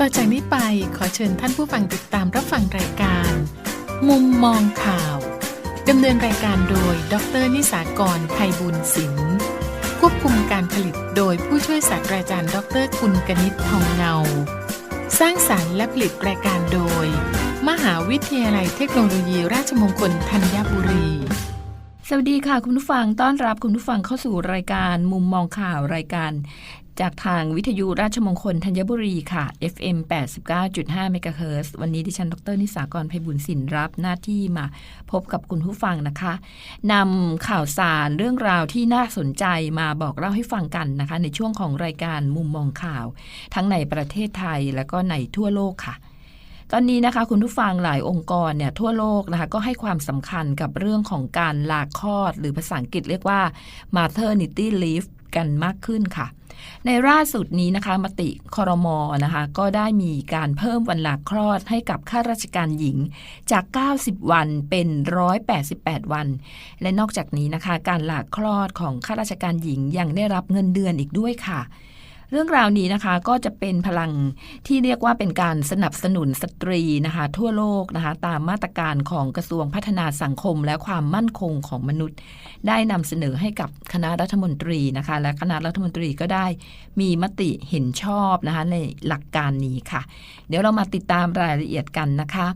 ต่อจากนี้ไปขอเชิญท่านผู้ฟังติดตามรับฟังรายการ มุมมองข่าวดำเนินรายการโดย ดรนิสากรไพบุญศิลป์ควบคุมการผลิตโดยผู้ช่วยศาสตราจารย์ ดรคุณกนิษฐ์ทองเงา สร้างสารรค์และผลิตรายการโดย มหาวิทยาลัยเทคโนโลยีราชมงคลธัญบุรีสวัสดีค่ะคุณผู้ฟังต้อนรับคุณผู้ฟังเข้าสู่รายการมุมมองข่าวรายการ จากทางวิทยุราชมงคลธัญบุรีค่ะ FM 89.5เมกะเฮิรตซ์วันนี้ดิฉัน ดร นิสากรไพบุญสินรับหน้าที่มาพบกับคุณผู้ฟังนะคะนำข่าวสารเรื่องราวที่น่าสนใจมาบอกเล่าให้ฟังกันนะคะ ในช่วงของรายการมุมมองข่าว ทั้งในประเทศไทยและก็ในทั่วโลกค่ะตอนนี้นะคะคุณผู้ฟังหลายองค์กรเนี่ยทั่วโลกนะคะก็ให้ความสำคัญกับเรื่องของการลาคลอด หรือภาษาอังกฤษเรียกว่า maternity leave กันมากขึ้นค่ะ ในล่าสุดนี้นะคะ มติคอรมอนะคะ ก็ได้มีการเพิ่มวันลาคลอดให้กับข้าราชการหญิงจาก 90 วันเป็น 188 วัน และนอกจากนี้นะคะ การลาคลอดของข้าราชการหญิงยังได้รับเงินเดือนอีกด้วยค่ะ เรื่องราวนี้นะคะก็จะเป็นพลังที่เรียกว่าเป็นการสนับสนุนสตรีนะคะ ทั่วโลกนะคะ ตามมาตรการของกระทรวงพัฒนาสังคมและความมั่นคงของมนุษย์ ได้นำเสนอให้กับคณะรัฐมนตรีนะคะ และคณะรัฐมนตรีก็ได้มีมติเห็นชอบนะคะในหลักการนี้ค่ะ เดี๋ยวเรามาติดตามรายละเอียดกันนะคะ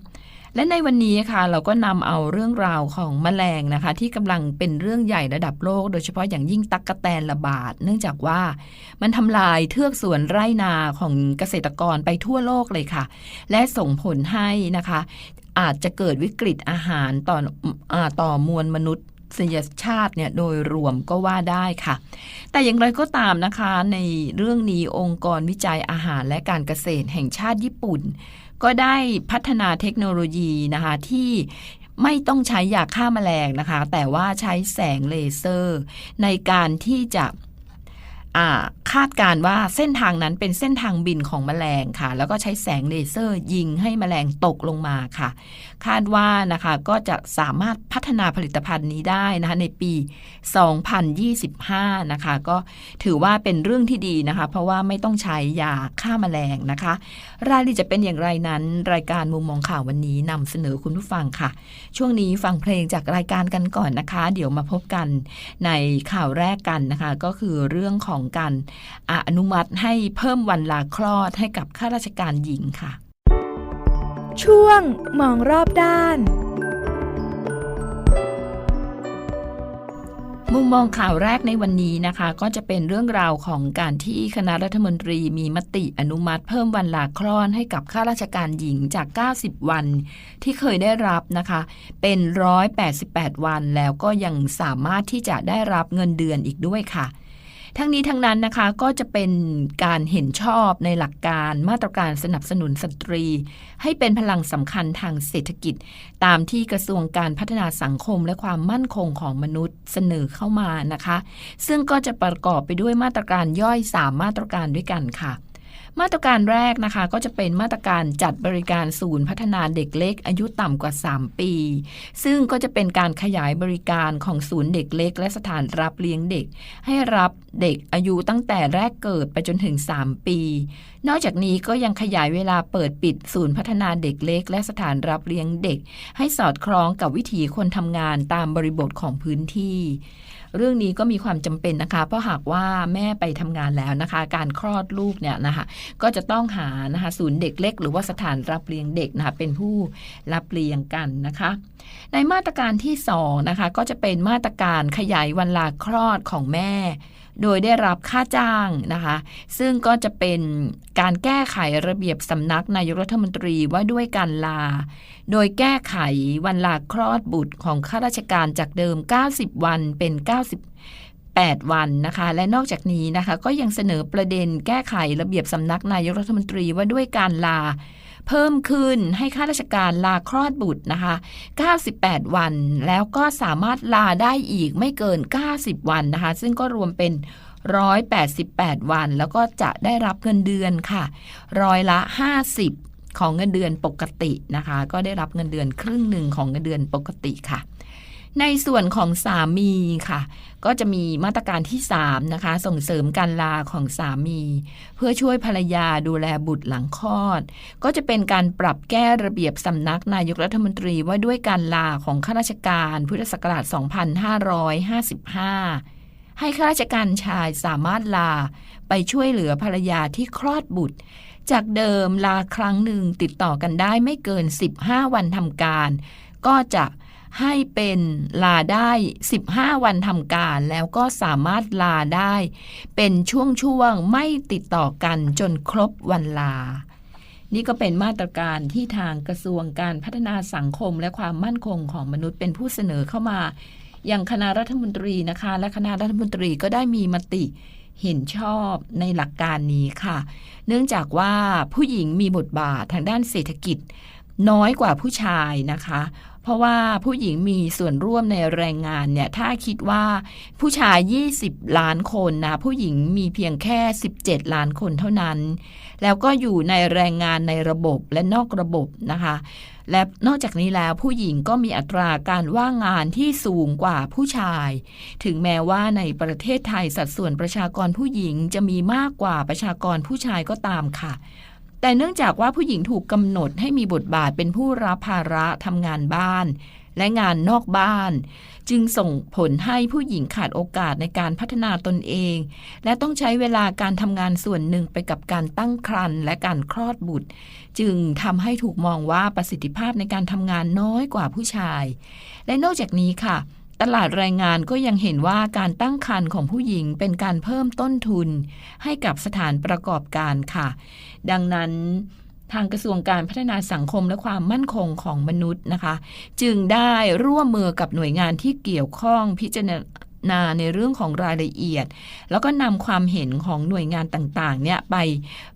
และในวันนี้ค่ะเราก็นำเอาเรื่องราวของแมลงนะคะ ที่กำลังเป็นเรื่องใหญ่ระดับโลก โดยเฉพาะอย่างยิ่งตั๊กะแตนระบาด เนื่องจากว่ามันทำลายเทือกสวนไร่นาของเกษตรกรไปทั่วโลกเลยค่ะ และส่งผลให้นะคะ อาจจะเกิดวิกฤตอาหารต่ออต่อมวลมนุษย์สยชาติเนี่ยโดยรวมก็ว่าได้ค่ะ แต่อย่างไรก็ตามนะคะ ในเรื่องนี้องค์กรวิจัยอาหารและการเกษตรแห่งชาติญี่ปุ่น ก็ได้พัฒนาเทคโนโลยีนะคะที่ไม่ต้องใช้ยาฆ่าแมลงนะคะ แต่ว่าใช้แสงเลเซอร์ ในการที่จะ คาดการว่าเส้นทางนั้นเป็นเส้นทางบินของแมลงค่ะ แล้วก็ใช้แสงเลเซอร์ยิงให้แมลงตกลงมาค่ะ คาดว่านะคะก็จะสามารถพัฒนาผลิตภัณฑ์นี้ได้นะคะในปี 2025 นะคะ ก็ถือว่าเป็นเรื่องที่ดีนะคะ เพราะว่าไม่ต้องใช้ยาฆ่าแมลงนะคะ รายละเอียดจะเป็นอย่างไรนั้น รายการมุมมองข่าววันนี้นำเสนอคุณผู้ฟังค่ะ ช่วงนี้ฟังเพลงจากรายการกันก่อนนะคะ เดี๋ยวมาพบกันในข่าวแรกกันนะคะ ก็คือเรื่องของการอนุมัติให้เพิ่มวันลาคลอดให้กับข้าราชการหญิงค่ะ ช่วงมองรอบด้าน มุมมองข่าวแรกในวันนี้นะคะ ก็จะเป็นเรื่องราวของการที่คณะรัฐมนตรีมีมติอนุมัติ เพิ่มวันลาคลอดให้กับข้าราชการหญิงจาก 90 วันที่เคยได้รับนะคะ เป็น 188 วันแล้วก็ยังสามารถที่จะได้รับเงินเดือนอีกด้วยค่ะ ทั้งนี้ทั้งนั้นนะคะก็จะเป็นการเห็นชอบในหลักการมาตรการสนับสนุนสตรี ให้เป็นพลังสำคัญทางเศรษฐกิจ ตามที่กระทรวงการพัฒนาสังคมและความมั่นคงของมนุษย์เสนอเข้ามานะคะ ซึ่งก็จะประกอบไปด้วยมาตรการย่อย 3 มาตรการด้วยกันค่ะ มาตรการแรกนะคะก็จะเป็นมาตรการจัดบริการศูนย์พัฒนาเด็กเล็ก อายุต่ำกว่า 3 ปี ซึ่งก็จะเป็นการขยายบริการของศูนย์เด็กเล็ก และสถานรับเลี้ยงเด็ก ให้รับเด็กอายุตั้งแต่แรกเกิดไปจนถึง 3 ปี นอกจากนี้ก็ยังขยายเวลาเปิดปิดศูนย์พัฒนาเด็กเล็ก และสถานรับเลี้ยงเด็ก ให้สอดคล้องกับวิถีคนทำงานตามบริบทของพื้นที่ เรื่องนี้ก็มีความจำเป็นนะคะ เพราะหากว่าแม่ไปทำงานแล้วนะคะ การคลอดลูกเนี่ยนะคะก็จะต้องหานะคะศูนย์เด็กเล็ก หรือว่าสถานรับเลี้ยงเด็กนะคะเป็นผู้รับเลี้ยงกันนะคะ ในมาตรการที่2นะคะก็จะเป็นมาตรการขยายวันลาคลอดของแม่ โดยได้รับค่าจ้างนะคะ ซึ่งก็จะเป็นการแก้ไขระเบียบสำนักนายกรัฐมนตรีว่าด้วยการลา โดยแก้ไขวันลาคลอดบุตรของข้าราชการจากเดิม 90 วันเป็น98วันนะคะ และนอกจากนี้นะคะ ก็ยังเสนอประเด็นแก้ไขระเบียบสำนักนายกรัฐมนตรีว่าด้วยการลา เพิ่มขึ้นให้ข้าราชการลาคลอดบุตรนะคะ 98 วัน แล้วก็สามารถลาได้อีกไม่เกิน 90 วันนะคะ ซึ่งก็รวมเป็น 188 วัน แล้วก็จะได้รับเงินเดือนค่ะ ร้อยละ 50 ของเงินเดือนปกตินะคะ ก็ได้รับเงินเดือนครึ่งหนึ่งของเงินเดือนปกติค่ะในส่วนของสามีค่ะ ก็จะมีมาตรการที่ 3 นะคะ ส่งเสริมการลาของสามี เพื่อช่วยภรรยาดูแลบุตรหลังคลอด ก็จะเป็นการปรับแก้ระเบียบสำนักนายกรัฐมนตรีว่าด้วยการลาของข้าราชการพุทธศักราช 2555 ให้ข้าราชการชายสามารถลาไปช่วยเหลือภรรยาที่คลอดบุตรจากเดิมลาครั้งหนึ่งติดต่อกันได้ไม่เกิน 15 วันทำการ ก็จะ ให้เป็นลาได้ 15 วันทำการ แล้วก็สามารถลาได้ เป็นช่วงๆไม่ติดต่อกันจนครบวันลา นี่ก็เป็นมาตรการที่ทางกระทรวงการพัฒนาสังคมและความมั่นคงของมนุษย์เป็นผู้เสนอเข้ามา อย่างคณะรัฐมนตรีนะคะ และคณะรัฐมนตรีก็ได้มีมติเห็นชอบในหลักการนี้ค่ะ เนื่องจากว่าผู้หญิงมีบทบาททางด้านเศรษฐกิจน้อยกว่าผู้ชายนะคะ เพราะว่าผู้หญิงมีส่วนร่วมในแรงงานเนี่ยถ้าคิดว่าผู้ชาย 20 ล้านคนนะผู้หญิงมีเพียงแค่ 17 ล้านคนเท่านั้น แล้วก็อยู่ในแรงงานในระบบและนอกระบบนะคะ และนอกจากนี้แล้วผู้หญิงก็มีอัตราการว่างงานที่สูงกว่าผู้ชาย ถึงแม้ว่าในประเทศไทยสัดส่วนประชากรผู้หญิงจะมีมากกว่าประชากรผู้ชายก็ตามค่ะ แต่เนื่องจากว่าผู้หญิงถูกกำหนดให้มีบทบาทเป็นผู้รับภาระทำงานบ้าน และงานนอกบ้าน จึงส่งผลให้ผู้หญิงขาดโอกาสในการพัฒนาตนเอง และต้องใช้เวลาการทำงานส่วนหนึ่งไปกับการตั้งครรภ์และการคลอดบุตร จึงทำให้ถูกมองว่าประสิทธิภาพในการทำงานน้อยกว่าผู้ชาย และนอกจากนี้ค่ะ ตลาดแรงงานก็ยังเห็นว่าการตั้งครรภ์ของผู้หญิงเป็นการเพิ่มต้นทุน ให้กับสถานประกอบการค่ะ ดังนั้นทางกระทรวงการพัฒนาสังคมและความมั่นคงของมนุษย์นะคะ จึงได้ร่วมมือกับหน่วยงานที่เกี่ยวข้องพิจารณา ในเรื่องของรายละเอียด แล้วก็นำความเห็นของหน่วยงานต่างๆเนี่ยไป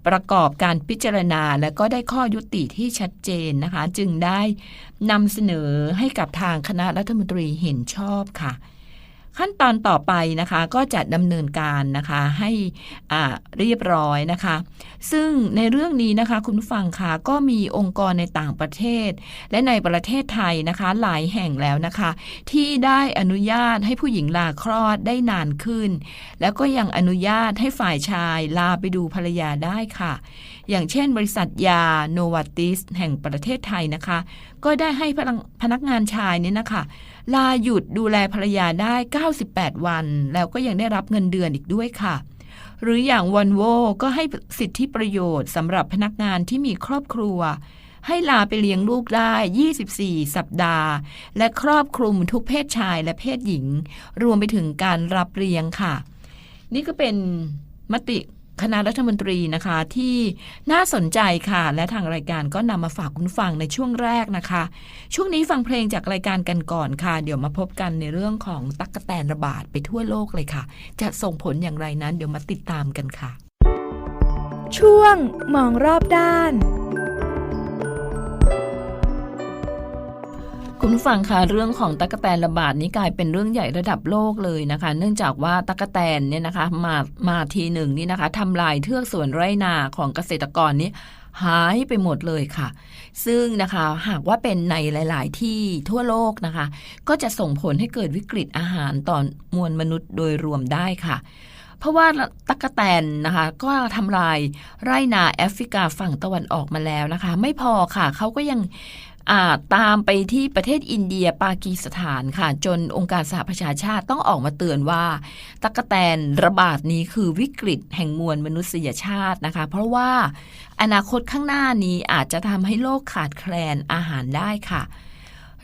ประกอบการพิจารณา และก็ได้ข้อยุติที่ชัดเจนนะคะ จึงได้นำเสนอให้กับทางคณะรัฐมนตรีเห็นชอบค่ะ ขั้นตอนต่อไปนะคะก็จะดำเนินการนะคะให้เรียบร้อยนะคะ ซึ่งในเรื่องนี้นะคะคุณผู้ฟังคะก็มีองค์กรในต่างประเทศ และในประเทศไทยนะคะหลายแห่งแล้วนะคะ ที่ได้อนุญาตให้ผู้หญิงลาคลอดได้นานขึ้น แล้วก็ยังอนุญาตให้ฝ่ายชายลาไปดูภรรยาได้ค่ะ อย่างเช่น บริษัทยาโนวาติสแห่งประเทศไทยนะคะ ก็ได้ให้พนักงานชายเนี่ยนะคะ ลาหยุดดูแลภรรยาได้ 98 วัน แล้วก็ยังได้รับเงินเดือนอีกด้วยค่ะ หรืออย่างวันโวก็ให้สิทธิประโยชน์สำหรับพนักงานที่มีครอบครัว ให้ลาไปเลี้ยงลูกได้ 24 สัปดาห์ และครอบคลุมทุกเพศชายและเพศหญิง รวมไปถึงการรับเลี้ยงค่ะ นี่ก็เป็นมติ คณะรัฐมนตรีนะคะที่น่าสนใจค่ะ และทางรายการก็นำมาฝากคุณฟังในช่วงแรกนะคะ ช่วงนี้ฟังเพลงจากรายการกันก่อนค่ะ เดี๋ยวมาพบกันในเรื่องของตั๊กแตนระบาดไปทั่วโลกเลยค่ะ จะส่งผลอย่างไรนั้น เดี๋ยวมาติดตามกันค่ะ ช่วงมองรอบด้าน คุณผู้ฟังคะเรื่องของตั๊กแตนระบาดนี้กลายเป็นเรื่องใหญ่ระดับโลกเลยนะคะ เนื่องจากว่าตั๊กแตนเนี่ยนะคะมามาทีหนึ่งนี่นะคะทำลายเทือกสวนไร่นาของเกษตรกรนี้หายไปหมดเลยค่ะ ซึ่งนะคะหากว่าเป็นในหลาย ๆ ที่ทั่วโลกนะคะ ก็จะส่งผลให้เกิดวิกฤตอาหารต่อมวลมนุษย์โดยรวมได้ค่ะ เพราะว่าตั๊กแตนนะคะ ก็ทำลายไร่นาแอฟริกาฝั่งตะวันออกมาแล้วนะคะ ไม่พอค่ะเขาก็ยัง ตามไปที่ประเทศอินเดียปากีสถานค่ะ จนองค์การสหประชาชาติต้องออกมาเตือนว่าตั๊กแตนระบาดนี้คือวิกฤตแห่งมวลมนุษยชาตินะคะ เพราะว่าอนาคตข้างหน้านี้อาจจะทำให้โลกขาดแคลนอาหารได้ค่ะ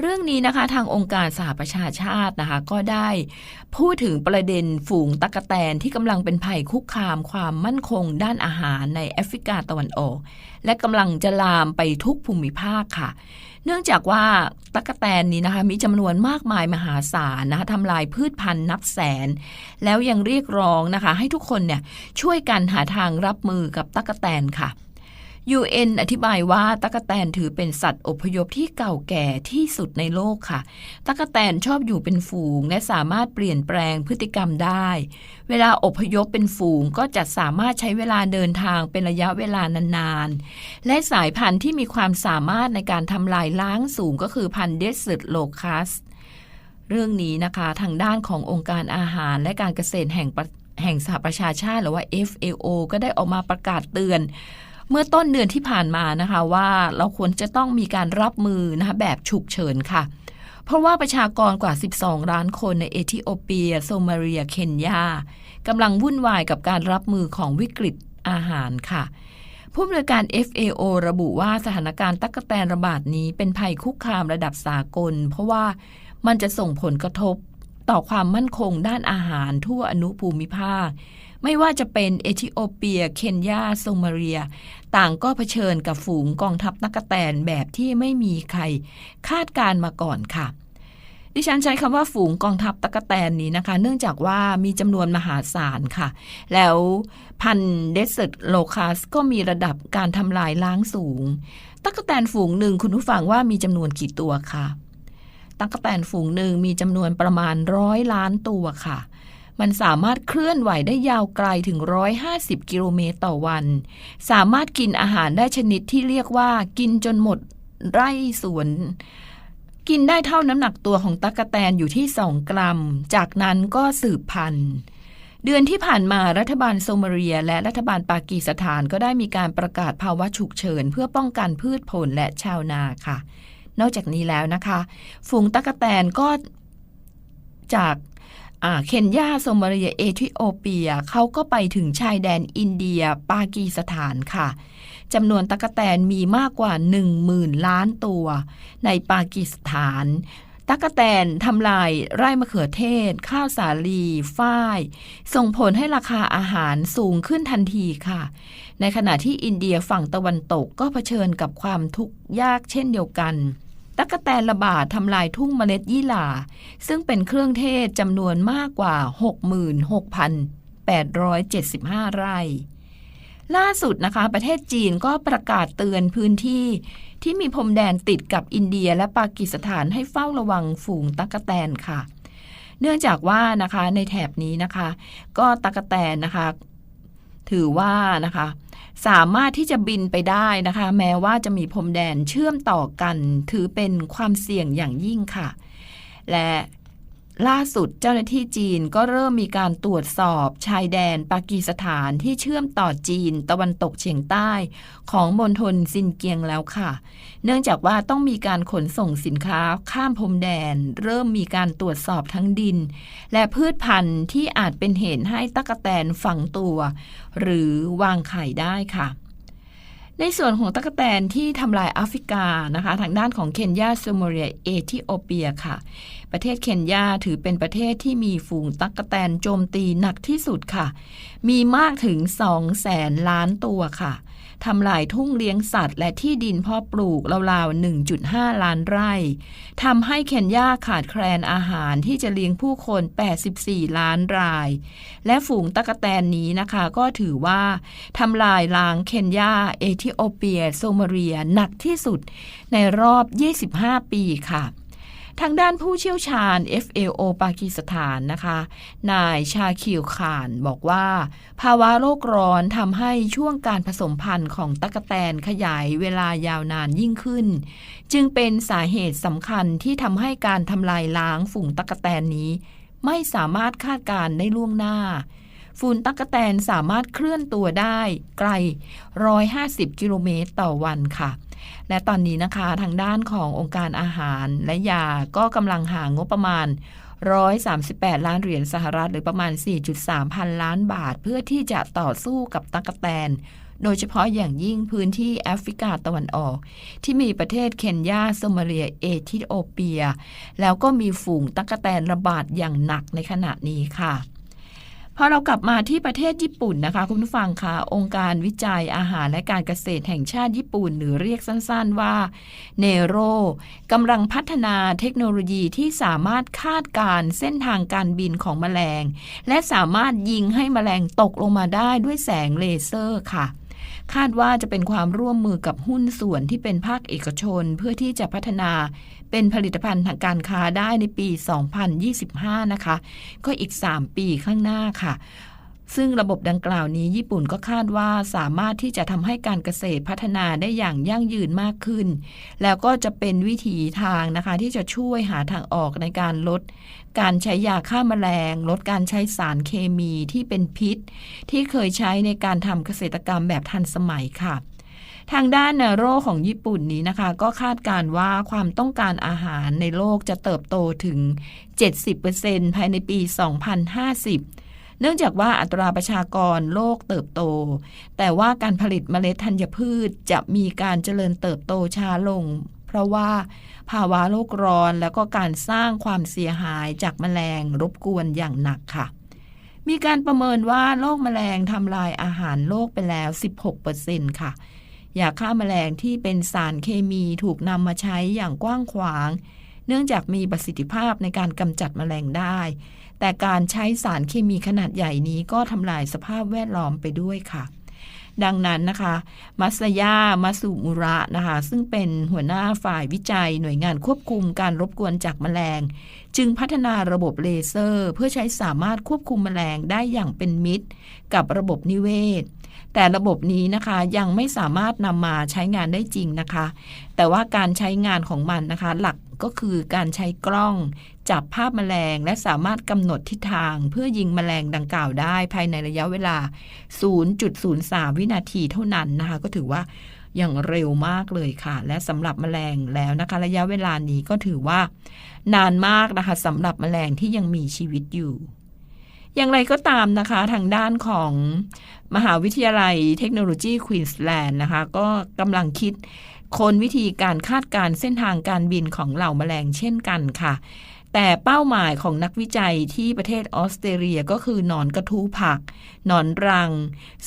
เรื่องนี้นะคะทางองค์การสหประชาชาตินะคะ ก็ได้พูดถึงประเด็นฝูงตั๊กแตนที่กำลังเป็นภัยคุกคามความมั่นคงด้านอาหารในแอฟริกาตะวันออก และกำลังจะลามไปทุกภูมิภาคค่ะ เนื่องจากว่าตั๊กแตนนี้นะคะมีจำนวนมากมายมหาศาลนะคะทำลายพืชพันธุ์นับแสน แล้วยังเรียกร้องนะคะ ให้ทุกคนเนี่ยช่วยกันหาทางรับมือกับตั๊กแตนค่ะ UN อธิบายว่าตั๊กแตนถือเป็นสัตว์อพยพที่เก่าแก่ที่สุดในโลกค่ะตั๊กแตนชอบอยู่เป็นฝูง และสามารถเปลี่ยนแปลงพฤติกรรมได้ เวลาอพยพเป็นฝูงก็จะสามารถใช้เวลาเดินทางเป็นระยะเวลานานๆ และสายพันธุ์ที่มีความสามารถในการทำลายล้างสูงก็คือพันธุ์เดสเซ r ร์โลคัสเรื่องนี้นะคะทางด้านขององค์การอาหารและการเกษตรแห่งแห่งสหประชาชาติหรือว่า FAO ก็ได้ออกมาประกาศเตือน เมื่อต้นเดือนที่ผ่านมานะคะว่าเราควรจะต้องมีการรับมือนะคะแบบฉุกเฉินค่ะ เพราะว่าประชากรกว่า 12 ล้านคนในเอธิโอเปีย โซมาเลีย เคนยากำลังวุ่นวายกับการรับมือของวิกฤตอาหารค่ะผู้อำนวยการ FAO ระบุว่าสถานการณ์ตั๊กแตนระบาดนี้เป็นภัยคุกคามระดับสากล เพราะว่ามันจะส่งผลกระทบต่อความมั่นคงด้านอาหารทั่วอนุภูมิภาค ไม่ว่าจะเป็นเอธิโอเปีย เคนยาโซมาเลีย ต่างก็เผชิญกับฝูงกองทัพตั๊กแตนแบบที่ไม่มีใครคาดการมาก่อนค่ะ ดิฉันใช้คำว่าฝูงกองทัพตะกแตนนี้นะคะ เนื่องจากว่ามีจำนวนมหาศาลค่ะ แล้วพันเดสเซตโลคัสก็มีระดับการทำลายล้างสูงตะกแตนฝูงหนึ่งคุณผู้ฟังว่ามีจำนวนกี่ตัวคะตะกแตนฝูงหนึ่งมีจำนวนประมาณร้อยล้านตัวค่ะ มันสามารถเคลื่อนไหวได้ยาวไกลถึง 150 กิโลเมตรต่อวัน สามารถกินอาหารได้ชนิดที่เรียกว่า กินจนหมดไร่สวน กินได้เท่าน้ำหนักตัวของตั๊กแตนอยู่ที่ 2 กรัม จากนั้นก็สืบพันธุ์เดือนที่ผ่านมารัฐบาลโซมาเลีย และรัฐบาลปากีสถานก็ได้มีการประกาศภาวะฉุกเฉิน เพื่อป้องกันพืชผลและชาวนาค่ะ นอกจากนี้แล้วนะคะ ฝูงตั๊กแตนก็จาก เคนยาโซมาเลียเอธิโอเปียเขาก็ไปถึงชายแดนอินเดีย ปากีสถานค่ะจำนวนตั๊กแตนมีมากกว่า 10,000 ล้านตัว ในปากีสถานตั๊กแตนทำลายไร่มะเขือเทศ ข้าวสาลีฝ้าย ส่งผลให้ราคาอาหารสูงขึ้นทันทีค่ะ ในขณะที่อินเดียฝั่งตะวันตกก็เผชิญกับความทุกข์ยากเช่นเดียวกัน ตั๊กแตนระบาดทำลายทุ่งเมล็ดยี่หร่า ซึ่งเป็นเครื่องเทศจำนวนมากกว่า 66,875 ไร่ ล่าสุดนะคะ ประเทศจีนก็ประกาศเตือนพื้นที่ ที่มีพรมแดนติดกับอินเดียและปากีสถานให้เฝ้าระวังฝูงตั๊กแตนค่ะเนื่องจากว่านะคะในแถบนี้นะคะ ก็ตั๊กแตนนะคะ ถือว่านะคะ สามารถที่จะบินไปได้นะคะ แม้ว่าจะมีพรมแดนเชื่อมต่อกัน ถือเป็นความเสี่ยงอย่างยิ่งค่ะ และ ล่าสุดเจ้าหน้าที่จีนก็เริ่มมีการตรวจสอบชายแดนปากีสถานที่เชื่อมต่อจีนตะวันตกเฉียงใต้ ของมณฑลซินเกียงแล้วค่ะ เนื่องจากว่าต้องมีการขนส่งสินค้าข้ามพรมแดน เริ่มมีการตรวจสอบทั้งดิน และพืชพันธุ์ที่อาจเป็นเหตุให้ตั๊กแตนฝังตัว หรือวางไข่ได้ค่ะ ในส่วนของตั๊กแตนที่ทำลายแอฟริกานะคะ ทางด้านของเคนยาโซมาเลียเอธิโอเปียค่ะ ประเทศเคนยาถือเป็นประเทศที่มีฝูงตั๊กแตนโจมตีหนักที่สุดค่ะ มีมากถึง2แสนล้านตัวค่ะ ทำลายทุ่งเลี้ยงสัตว์ และที่ดินเพาะปลูกราวๆ 1.5 ล้านไร่ทำให้เคนยาขาดแคลนอาหารที่จะเลี้ยงผู้คน 84 ล้านราย และฝูงตั๊กแตนนี้นะคะก็ถือว่าทำลายล้างเคนยา เอธิโอเปีย โซมาเลียหนักที่สุดในรอบ 25 ปีค่ะ ทางด้านผู้เชี่ยวชาญ FAO ปากีสถานนะคะ นายชาคิวขานบอกว่า ภาวะโลกร้อนทำให้ช่วงการผสมพันธุ์ของตั๊กแตนขยายเวลายาวนานยิ่งขึ้น จึงเป็นสาเหตุสำคัญที่ทำให้การทำลายล้างฝูงตั๊กแตนนี้ ไม่สามารถคาดการณ์ได้ล่วงหน้า ฝูงตั๊กแตนสามารถเคลื่อนตัวได้ไกล 150 กิโลเมตรต่อวันค่ะ และตอนนี้นะคะทางด้านขององค์การอาหารและยาก็กำลังหางบประมาณ 138 ล้านเหรียญสหรัฐ หรือประมาณ 4.3 พันล้านบาท เพื่อที่จะต่อสู้กับตั๊กแตนโดยเฉพาะอย่างยิ่งพื้นที่แอฟริกาตะวันออก ที่มีประเทศเคนยาโซมาเลีย เอธิโอเปีย แล้วก็มีฝูงตั๊กแตนระบาดอย่างหนักในขณะนี้ค่ะ พอเรากลับมาที่ประเทศญี่ปุ่นนะคะ คุณผู้ฟังคะองค์การวิจัยอาหารและการเกษตรแห่งชาติญี่ปุ่น หรือเรียกสั้นๆว่าเนโรกำลังพัฒนาเทคโนโลยีที่สามารถคาดการเส้นทางการบินของแมลง และสามารถยิงให้แมลงตกลงมาได้ด้วยแสงเลเซอร์ค่ะ คาดว่าจะเป็นความร่วมมือกับหุ้นส่วนที่เป็นภาคเอกชนเพื่อที่จะพัฒนาเป็นผลิตภัณฑ์ทางการค้าได้ในปี 2025 นะคะ ก็อีก 3 ปีข้างหน้าค่ะซึ่งระบบดังกล่าวนี้ญี่ปุ่นก็คาดว่าสามารถที่จะทำให้การเกษตรพัฒนาได้อย่างยั่งยืนมากขึ้น แล้วก็จะเป็นวิถีทางนะคะ ที่จะช่วยหาทางออกในการลด การใช้ยาฆ่าแมลง ลดการใช้สารเคมีที่เป็นพิษ ที่เคยใช้ในการทำเกษตรกรรมแบบทันสมัยค่ะ ทางด้านนโรของญี่ปุ่นนี้นะคะ ก็คาดการว่าความต้องการอาหารในโลกจะเติบโตถึง 70%ภายในปี 2050เนื่องจากว่าอัตราประชากรโลกเติบโต แต่ว่าการผลิตเมล็ดธัญพืชจะมีการเจริญเติบโตช้าลง เพราะว่าภาวะโลกร้อนแล้วก็การสร้างความเสียหายจากแมลงรบกวนอย่างหนักค่ะ มีการประเมินว่าโรคแมลงทำลายอาหารโลกไปแล้ว 16%ค่ะยาฆ่าแมลงที่เป็นสารเคมีถูกนำมาใช้อย่างกว้างขวาง เนื่องจากมีประสิทธิภาพในการกำจัดแมลงได้ แต่การใช้สารเคมีขนาดใหญ่นี้ก็ทำลายสภาพแวดล้อมไปด้วยค่ะ ดังนั้นนะคะ มัสยามาสุมุระนะคะ ซึ่งเป็นหัวหน้าฝ่ายวิจัยหน่วยงานควบคุมการรบกวนจากแมลง จึงพัฒนาระบบเลเซอร์ เพื่อใช้สามารถควบคุมแมลงได้อย่างเป็นมิตร กับระบบนิเวศ แต่ระบบนี้นะคะยังไม่สามารถนำมาใช้งานได้จริงนะคะ แต่ว่าการใช้งานของมันนะคะ หลักก็คือการใช้กล้อง จับภาพแมลง และสามารถกำหนดทิศทาง เพื่อยิงแมลงดังกล่าวได้ภายในระยะเวลา 0.03 วินาทีเท่านั้นนะคะ ก็ถือว่าอย่างเร็วมากเลยค่ะ และสำหรับแมลงแล้วนะคะ ระยะเวลานี้ก็ถือว่า นานมากนะคะสำหรับแมลงที่ยังมีชีวิตอยู่ อย่างไรก็ตามนะคะ ทางด้านของมหาวิทยาลัยเทคโนโลยีควีนสแลนด์นะคะ ก็กำลังคิดคนวิธีการคาดการเส้นทางการบินของเหล่าแมลงเช่นกันค่ะ แต่เป้าหมายของนักวิจัยที่ประเทศออสเตรเลียก็คือหนอนกระทู้ผัก หนอนรัง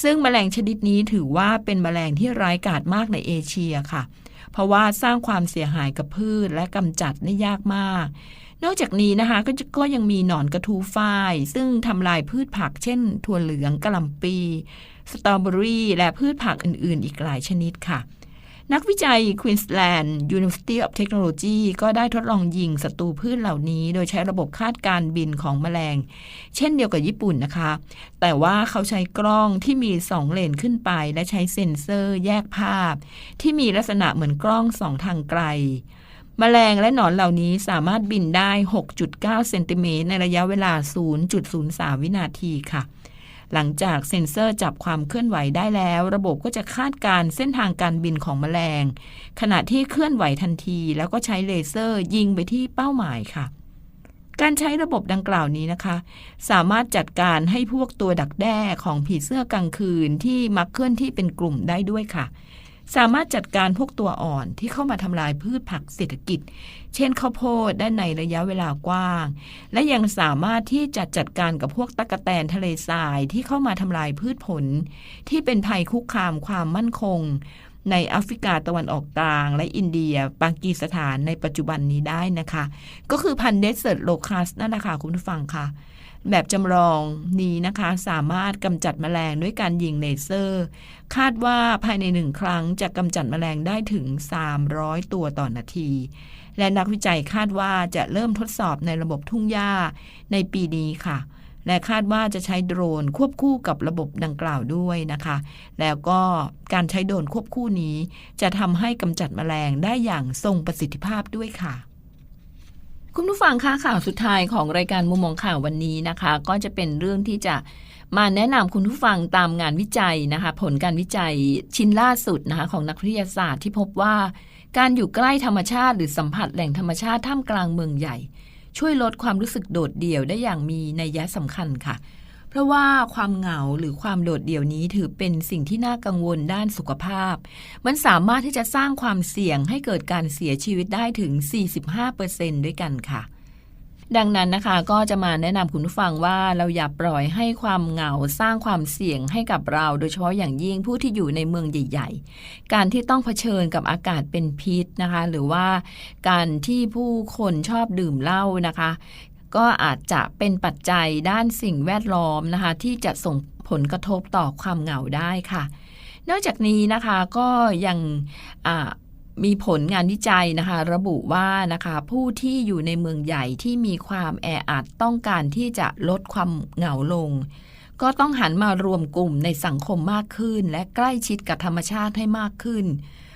ซึ่งแมลงชนิดนี้ถือว่าเป็นแมลงที่ร้ายกาจมากในเอเชียค่ะ เพราะว่าสร้างความเสียหายกับพืชและกำจัดได้ยากมาก นอกจากนี้นะคะก็ก็ยังมีหนอนกระทูฝ้าย ซึ่งทำลายพืชผัก เช่น ถั่วเหลืองกะหล่ำปี สตรอเบอรี่ และพืชผักอื่นๆ อีกหลายชนิดค่ะ นักวิจัย Queensland University of Technology ก็ได้ทดลองยิงศัตรูพืชเหล่านี้ โดยใช้ระบบคาดการบินของแมลง เช่นเดียวกับญี่ปุ่นนะคะ แต่ว่าเขาใช้กล้องที่มีสองเลนขึ้นไป และใช้เซ็นเซอร์แยกภาพ ที่มีลักษณะเหมือนกล้องสองทางไกลแมลงและหนอนเหล่านี้สามารถบินได้ 6.9 เซนติเมตรในระยะเวลา 0.03 วินาทีค่ะ หลังจากเซ็นเซอร์จับความเคลื่อนไหวได้แล้ว ระบบก็จะคาดการเส้นทางการบินของแมลง ขณะที่เคลื่อนไหวทันที แล้วก็ใช้เลเซอร์ยิงไปที่เป้าหมายค่ะ การใช้ระบบดังกล่าวนี้นะคะ สามารถจัดการให้พวกตัวดักแด้ของผีเสื้อกลางคืนที่มักเคลื่อนที่เป็นกลุ่มได้ด้วยค่ะ สามารถจัดการพวกตัวอ่อนที่เข้ามาทำลายพืชผักเศรษฐกิจ เช่นข้าวโพดได้ในระยะเวลากว้าง และยังสามารถที่จะจัดการกับพวกตะกะแตนทะเลทรายที่เข้ามาทำลายพืชผล ที่เป็นภัยคุกคามความมั่นคง ในแอฟริกาตะวันออกกลาง และอินเดีย ปากีสถานในปัจจุบันนี้ได้นะคะ ก็คือพันเดสเซอร์โลคัสนั่นแหละค่ะคุณผู้ฟังค่ะ แบบจำลองนี้นะคะ สามารถกำจัดแมลงด้วยการยิงเลเซอร์ คาดว่าภายในหนึ่งครั้งจะกำจัดแมลงได้ถึง 300 ตัวต่อนนาที และนักวิจัยคาดว่าจะเริ่มทดสอบในระบบทุ่งหญ้าในปีนี้ค่ะ และคาดว่าจะใช้โดรนควบคู่กับระบบดังกล่าวด้วยนะคะ แล้วก็การใช้โดรนควบคู่นี้ จะทำให้กำจัดแมลงได้อย่างทรงประสิทธิภาพด้วยค่ะ คุณผู้ฟังคะข่าวสุดท้ายของรายการมุมมองข่าววันนี้นะคะ ก็จะเป็นเรื่องที่จะมาแนะนำคุณผู้ฟังตามงานวิจัยนะคะ ผลการวิจัยชิ้นล่าสุดนะคะของนักวิทยาศาสตร์ที่พบว่า การอยู่ใกล้ธรรมชาติหรือสัมผัสแหล่งธรรมชาติท่ามกลางเมืองใหญ่ ช่วยลดความรู้สึกโดดเดี่ยวได้อย่างมีนัยยะสำคัญค่ะ เพราะว่าความเหงาหรือความโดดเดี่ยวนี้ถือเป็นสิ่งที่น่ากังวลด้านสุขภาพ มันสามารถที่จะสร้างความเสี่ยงให้เกิดการเสียชีวิตได้ถึง 45%ด้วยกันค่ะดังนั้นนะคะก็จะมาแนะนำคุณผู้ฟังว่าเราอย่าปล่อยให้ความเหงาสร้างความเสี่ยงให้กับเรา โดยเฉพาะอย่างยิ่งผู้ที่อยู่ในเมืองใหญ่ ๆ การที่ต้องเผชิญกับอากาศเป็นพิษนะคะ หรือว่าการที่ผู้คนชอบดื่มเหล้านะคะ ก็อาจจะเป็นปัจจัยด้านสิ่งแวดล้อมนะคะ ที่จะส่งผลกระทบต่อความเหงาได้ค่ะ นอกจากนี้นะคะก็ยังมีผลงานวิจัยนะคะ ระบุว่านะคะผู้ที่อยู่ในเมืองใหญ่ที่มีความแออัดต้องการที่จะลดความเหงาลง ก็ต้องหันมารวมกลุ่มในสังคมมากขึ้น และใกล้ชิดกับธรรมชาติให้มากขึ้น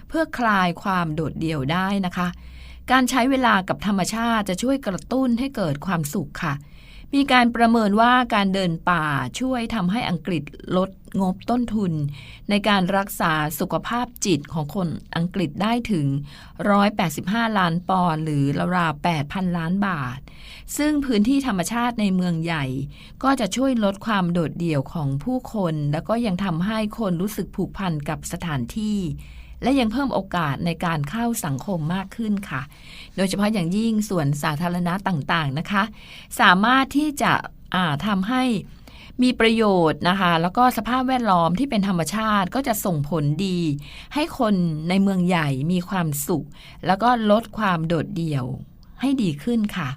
เพื่อคลายความโดดเดี่ยวได้นะคะ การใช้เวลากับธรรมชาติจะช่วยกระตุ้นให้เกิดความสุขค่ะ มีการประเมินว่าการเดินป่าช่วยทำให้อังกฤษลดงบต้นทุน ในการรักษาสุขภาพจิตของคนอังกฤษได้ถึง 185 ล้านปอนด์หรือราวๆ8,000 ล้านบาท ซึ่งพื้นที่ธรรมชาติในเมืองใหญ่ ก็จะช่วยลดความโดดเดี่ยวของผู้คน แล้วก็ยังทำให้คนรู้สึกผูกพันกับสถานที่ และยังเพิ่มโอกาสในการเข้าสังคมมากขึ้นค่ะ โดยเฉพาะอย่างยิ่งส่วนสาธารณะต่างๆนะคะ สามารถที่จะทำให้มีประโยชน์นะคะ แล้วก็สภาพแวดล้อมที่เป็นธรรมชาติก็จะส่งผลดี ให้คนในเมืองใหญ่มีความสุข แล้วก็ลดความโดดเดี่ยวให้ดีขึ้นค่ะ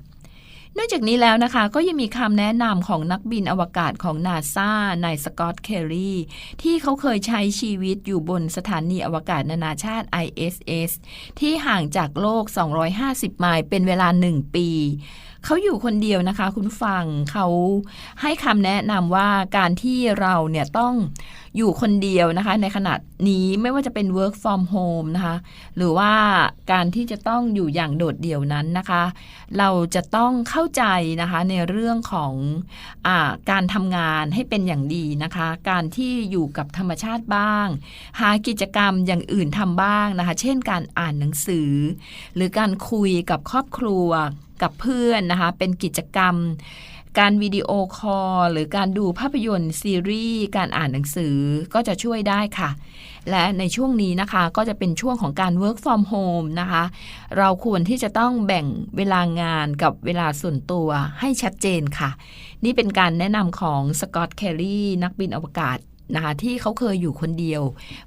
นอกจากนี้แล้วนะคะก็ยังมีคำแนะนำของนักบินอวกาศของนาซานายสกอตต์เครีที่เขาเคยใช้ชีวิตอยู่บนสถานีอวกาศนานาชาติ ISS ที่ห่างจากโลก 250 ไมล์เป็นเวลา 1 ปี เขาอยู่คนเดียวนะคะ คุณฟังเขาให้คำแนะนำว่าการที่เราเนี่ยต้องอยู่คนเดียวนะคะ ในขณะนี้ไม่ว่าจะเป็น work from home นะคะ หรือว่าการที่จะต้องอยู่อย่างโดดเดี่ยวนั้นนะคะ เราจะต้องเข้าใจนะคะในเรื่องของอการทำงานให้เป็นอย่างดีนะคะ การที่อยู่กับธรรมชาติบ้าง หากิจกรรมอย่างอื่นทำบ้างนะคะ เช่นการอ่านหนังสือ หรือการคุยกับครอบครัว กับเพื่อนนะคะ เป็นกิจกรรม การวิดีโอคอลหรือการดูภาพยนตร์ซีรีส์ การอ่านหนังสือก็จะช่วยได้ค่ะ และในช่วงนี้นะคะก็จะเป็นช่วงของการ work from home นะคะ เราควรที่จะต้องแบ่งเวลางานกับเวลาส่วนตัวให้ชัดเจนค่ะ นี่เป็นการแนะนำของสกอตแคลรี่นักบินอวกาศ นะคะที่เขาเคยอยู่คนเดียว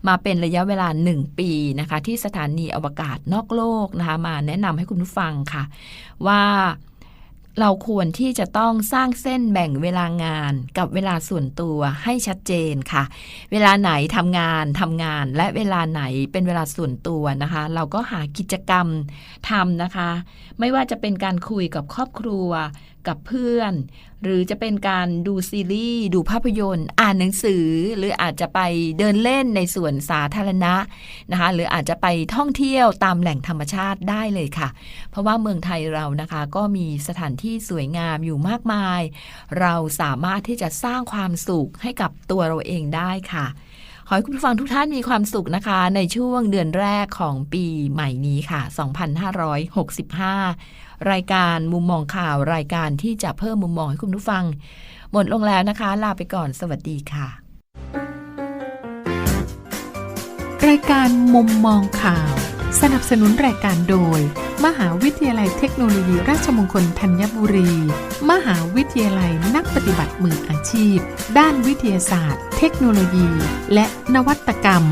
มาเป็นระยะเวลา 1 ปีนะคะที่สถานีอวกาศนอกโลกนะคะมาแนะนำให้คุณผู้ฟังค่ะ ว่าเราควรที่จะต้องสร้างเส้นแบ่งเวลางานกับเวลาส่วนตัวให้ชัดเจนค่ะ เวลาไหนทำงานทำงาน และเวลาไหนเป็นเวลาส่วนตัวนะคะ เราก็หากิจกรรมทำนะคะ ไม่ว่าจะเป็นการคุยกับครอบครัว กับเพื่อน หรือจะเป็นการดูซีรีส์ ดูภาพยนตร์ อ่านหนังสือ หรืออาจจะไปเดินเล่นในสวนสาธารณะนะคะหรืออาจจะไปท่องเที่ยวตามแหล่งธรรมชาติได้เลยค่ะ เพราะว่าเมืองไทยเรานะคะ ก็มีสถานที่สวยงามอยู่มากมาย เราสามารถที่จะสร้างความสุขให้กับตัวเราเองได้ค่ะ ขอให้คุณผู้ฟังทุกท่านมีความสุขนะคะ ในช่วงเดือนแรกของปีใหม่นี้ค่ะ 2565 รายการมุมมองข่าวรายการที่จะเพิ่มมุมมองให้คุณผู้ฟัง หมดลงแล้วนะคะ ลาไปก่อนสวัสดีค่ะ รายการมุมมองข่าว สนับสนุนรายการโดย มหาวิทยาลัยเทคโนโลยีราชมงคลธัญบุรี มหาวิทยาลัยนักปฏิบัติมืออาชีพ ด้านวิทยาศาสตร์ เทคโนโลยี และนวัตกรรม